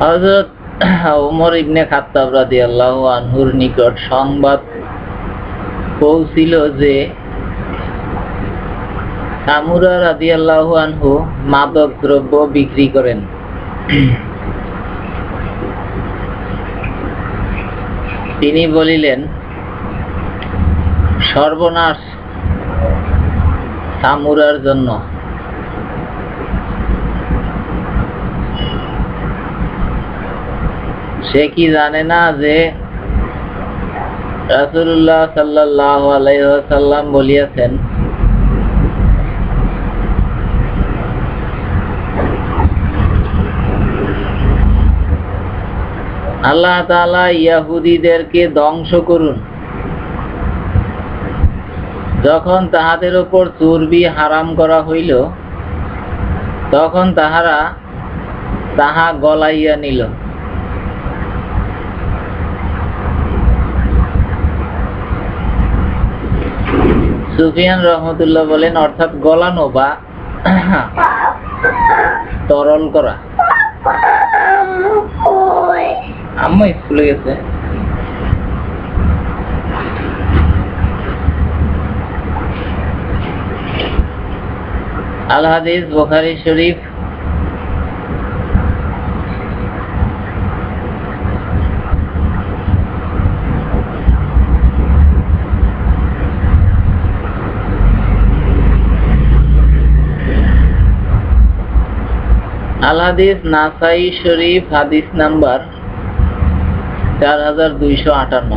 হজরত ওমর ইবনে খাত্তাব আনহুর নিকট সংবাদ পৌঁছিল যে আনহু মাদক দ্রব্য বিক্রি করেন। তিনি বলিলেন, সর্বনাশ সামুরার জন্য। সে কি জানে না যে রাসূলুল্লাহ সাল্লাল্লাহু আলাইহি ওয়াসাল্লাম বলিয়াছেন, আল্লাহ তাআলা ইয়াহুদীদেরকে ধ্বংস করুন। যখন তাহাদের উপর চর্বি হারাম করা হইল, তখন তাহারা তাহা গলাইয়া নিল। সুফিয়ান রহমতুল্লাহ বলেন, অর্থাৎ গলানো বা তরল করা। আম্মা স্কুলে গেছে। আল হাদিস, বোখারি শরীফ আল হাদিস নাসাই শরীফ হাদিস নাম্বার চার হাজার দুইশো আটান্ন।